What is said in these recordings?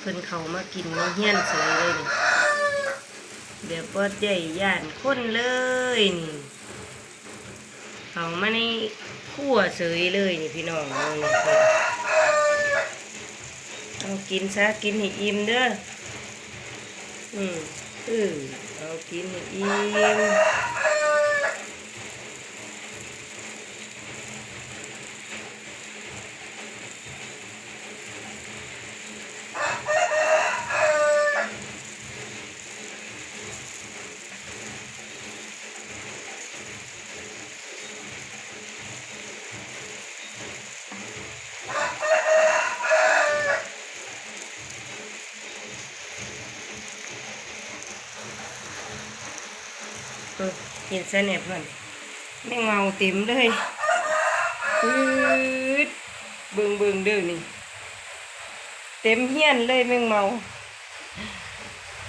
เพิ่นเขามากินในเฮี้ยนเฉยเลยนี่แบบบ่ใหญ่ย่านคนเลยนี่เขามาในครัวเฉยเลยนี่พี่น้องเอานี่เอากินซะกินให้อิ่มเด้ออืมเออเอากินให้อิ่ม เออกินซะเนี่ยเพื่อนไม่เงาเต็มเลยอืดเบิงเบิงเด้อนี่ เต็มเฮี้ยนเลยแมงเมา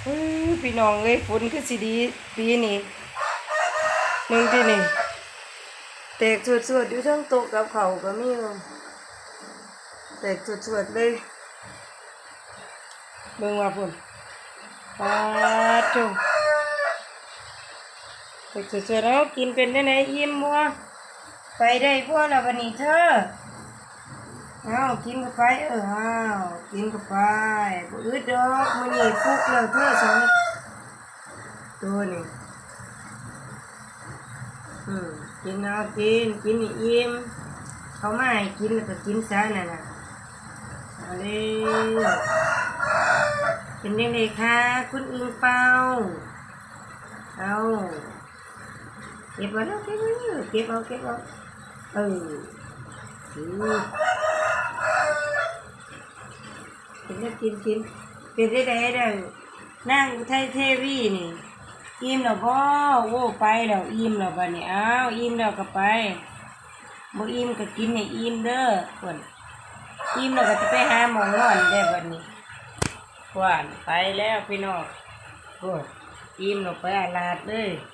เอ้ยพี่น้องเอ้ยฝนคือสิดี ปีนี้มึงที่นี่แตกสวดๆอยู่ทั้งโต๊ะกับเขาก็มีอยู่แตกสวดๆเลยเบิ่งว่าพุ่นปาดจุ ไปสวยๆแล้วกินเป็นได้ไหนอิ่มบ่ไปได้พวกเราวันนี้เธอเอากินกับไปเออเอากินกับไปบ่อึดดอกมื้อนี้ฟุกแล้วเธอสองตัวนี่อืมกินเอากินกินให้อิ่มเขาไมาให้กินแล้วก็กินซะนั่นน่ะเอาเลยเป็นยังไงคะคุณอิงเปาเอา เก็บไว้แล้วเก็บไว้เก็บเอาเก็บเอาเออกินแล้กินกินเป็นได้ได้ได้นั่งอุทัยเทวีนี่อิ่มแล้วบ่โว้ไปแล้วอิ่มแล้วบัดนี้อ้าวอิ่มแล้วก็ไปบ่อิ่มก็กินให้อิ่มเด้อเพิ่นอิ่มแล้วก็จะไปหาหมองนอนได้บัดนี้หวนไปแล้วพี่น้องโอ้ยอิ่มแล้วไปอาลาดเลย